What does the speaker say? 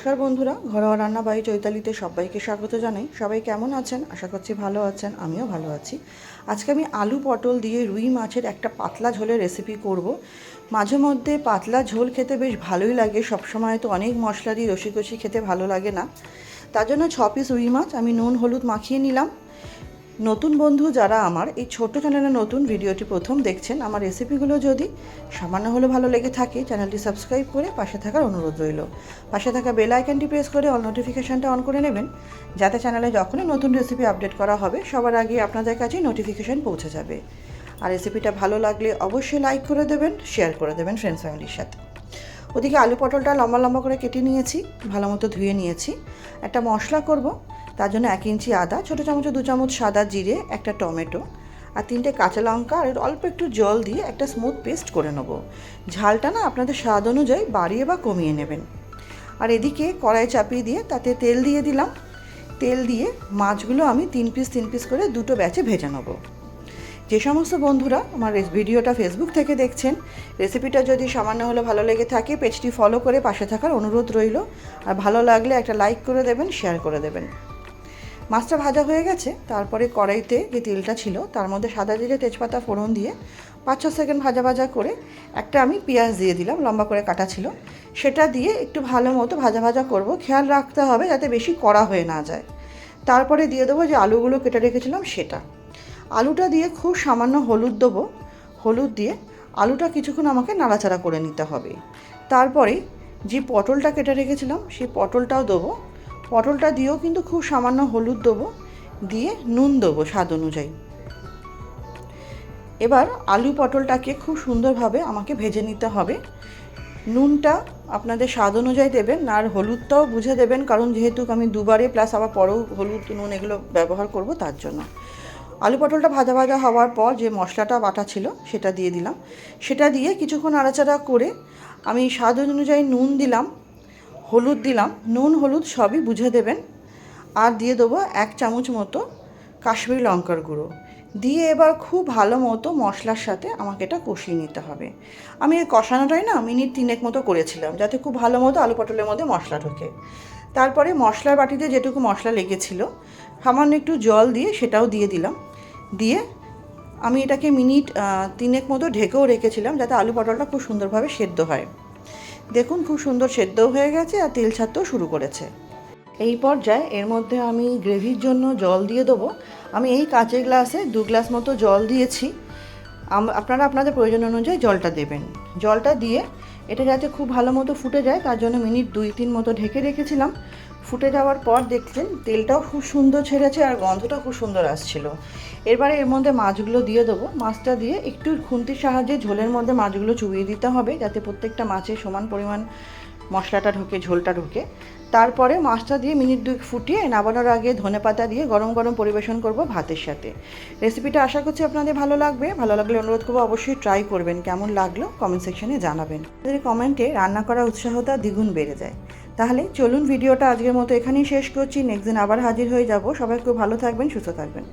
নমস্কার বন্ধুরা, ঘরোয়া রান্না বাড়ি চৈতালিতে সবাইকে স্বাগত জানাই। সবাই কেমন আছেন? আশা করছি ভালো আছেন, আমিও ভালো আছি। আজকে আমি আলু পটল দিয়ে রুই মাছের একটা পাতলা ঝোলের রেসিপি করব। মাঝে মধ্যে পাতলা ঝোল খেতে বেশ ভালোই লাগে, সবসময় তো অনেক মশলা দিয়ে রসিকষি খেতে ভালো লাগে না। তার জন্য ছ পিস রুই মাছ, আমি নুন, হলুদ মাখিয়ে নিলাম। নতুন বন্ধু যারা আমার, এই ছোট্ট চ্যানেলে নতুন ভিডিওটি প্রথম দেখছেন, আমার রেসিপিগুলো যদি সামান্য হলেও ভালো লেগে থাকে, চ্যানেলটি সাবস্ক্রাইব করে পাশে থাকার অনুরোধ রইল। পাশে থাকা বেল আইকনটি প্রেস করে অল নোটিফিকেশানটা অন করে নেবেন, যাতে চ্যানেলে যখনই নতুন রেসিপি আপডেট করা হবে, সবার আগে আপনাদের কাছে নোটিফিকেশান পৌঁছে যাবে। আর রেসিপিটা ভালো লাগলে অবশ্যই লাইক করে দেবেন শেয়ার করে দেবেন ফ্রেন্ডস ফ্যামিলির সাথে। ওদিকে আলু পটলটা লম্বা লম্বা করে কেটে নিয়েছি, ভালো মতো ধুয়ে নিয়েছি। একটা মশলা করব তার জন্য এক ইঞ্চি আদা, ছোটো চামচে দু চামচ সাদা জিরে, একটা টমেটো আর তিনটে কাঁচা লঙ্কা আর অল্প একটু জল দিয়ে একটা স্মুথ পেস্ট করে নেব। ঝালটা না আপনাদের স্বাদ অনুযায়ী বাড়িয়ে বা কমিয়ে নেবেন। আর এদিকে কড়াই চাপিয়ে দিয়ে তাতে তেল দিয়ে দিলাম। তেল দিয়ে মাছগুলো আমি তিন পিস তিন পিস করে দুটো ব্যাচে ভেজে নেব। যে সমস্ত বন্ধুরা আমার ভিডিওটা ফেসবুক থেকে দেখছেন রেসিপিটা যদি সামান্য হলে ভালো লেগে থাকে পেজটি ফলো করে পাশে থাকার অনুরোধ রইল। আর ভালো লাগলে একটা লাইক করে দেবেন শেয়ার করে দেবেন। মাছটা ভাজা হয়ে গেছে, তারপরে কড়াইতে যে তেলটা ছিল, তার মধ্যে সাদা জিরে, তেজপাতা, ফোড়ন দিয়ে পাঁচ ছ সেকেন্ড ভাজা ভাজা করে একটা আমি পেঁয়াজ দিয়ে দিলাম, লম্বা করে কাটা ছিল। সেটা দিয়ে একটু ভালো মতো ভাজা ভাজা করব। খেয়াল রাখতে হবে যাতে বেশি কড়া হয়ে না যায়। তারপরে দিয়ে দেবো যে আলুগুলো কেটে রেখেছিলাম সেটা। আলুটা দিয়ে খুব সামান্য হলুদ দেবো। হলুদ দিয়ে আলুটা কিছুক্ষণ আমাকে নাড়াচাড়া করে নিতে হবে। তারপরে যে পটলটা কেটে রেখেছিলাম, সেই পটলটাও দেবো। পটলটা দিয়েও কিন্তু খুব সামান্য হলুদ দেবো, দিয়ে নুন দেবো স্বাদ অনুযায়ী। এবার আলু পটলটাকে খুব সুন্দরভাবে আমাকে ভেজে নিতে হবে। নুনটা আপনাদের স্বাদ অনুযায়ী দেবেন, আর হলুদটাও বুঝে দেবেন, কারণ যেহেতু আমি দুবারে প্লাস আবার পরেও হলুদ, নুন এগুলো ব্যবহার করব, তার জন্য। আলু পটলটা ভাজা ভাজা হওয়ার পর যে মশলাটা বাটা ছিল, সেটা দিয়ে দিলাম। সেটা দিয়ে কিছুক্ষণ আড়াচাড়া করে আমি স্বাদ অনুযায়ী নুন দিলাম হলুদ দিলাম, নুন, হলুদ সবই বুঝে দেবেন। আর দিয়ে দেবো এক চামচ মতো কাশ্মীরি লঙ্কার গুঁড়ো। দিয়ে এবার খুব ভালো মতো মশলার সাথে আমাকে এটা কষিয়ে নিতে হবে। আমি এই কষানোটাই না মিনিট তিনেক মতো করেছিলাম, যাতে খুব ভালো মতো আলু পটলের মধ্যে মশলা ঢোকে। তারপরে মশলার বাটিতে যেটুকু মশলা লেগেছিল, সামান্য একটু জল দিয়ে সেটাও দিয়ে দিলাম। দিয়ে আমি এটাকে মিনিট তিনেক মতো ঢেকেও রেখেছিলাম, যাতে আলু পটলটা খুব সুন্দরভাবে সেদ্ধ হয়। দেখুন খুব সুন্দর সেদ্ধও হয়ে গেছে আর তেল ছাড়তেও শুরু করেছে। এই পর্যায়ে এর মধ্যে আমি গ্রেভির জন্য জল দিয়ে দেবো। আমি এই কাঁচের গ্লাসে দু গ্লাস মতো জল দিয়েছি। আপনারা আপনাদের প্রয়োজন অনুযায়ী জলটা দেবেন। জলটা দিয়ে এটা যাতে খুব ভালো মতো ফুটে যায়, তার জন্য মিনিট দুই তিন মতো ঢেকে রেখেছিলাম। ফুটে যাওয়ার পর দেখছেন তেলটাও খুব সুন্দর ছেড়েছে আর গন্ধটা খুব সুন্দর আসছিল। এরপরে এর মধ্যে মাছগুলো দিয়ে দেবো। মাছটা দিয়ে একটু খুন্তির সাহায্যে ঝোলের মধ্যে মাছগুলো চুবিয়ে দিতে হবে যাতে প্রত্যেকটা মাছের সমান পরিমাণ মশলাটা ঢোকে, ঝোলটা ঢোকে। তারপরে মাছটা দিয়ে মিনিট দুই ফুটিয়ে নামানোর আগে ধনেপাতা দিয়ে গরম গরম পরিবেশন করব ভাতের সাথে। রেসিপিটা আশা করছি আপনাদের ভালো লাগবে। ভালো লাগলে অনুরোধ করব অবশ্যই ট্রাই করবেন। কেমন লাগল কমেন্ট সেকশনে জানাবেন। আপনাদের কমেন্টে রান্না করার উৎসাহতা দ্বিগুণ বেড়ে যায়। তাহলে চলুন ভিডিওটা আজকের মতো এখানেই শেষ করছি। নেক্সট দিন আবার হাজির হয়ে যাব। সবাই খুব ভালো থাকবেন, সুস্থ থাকবেন।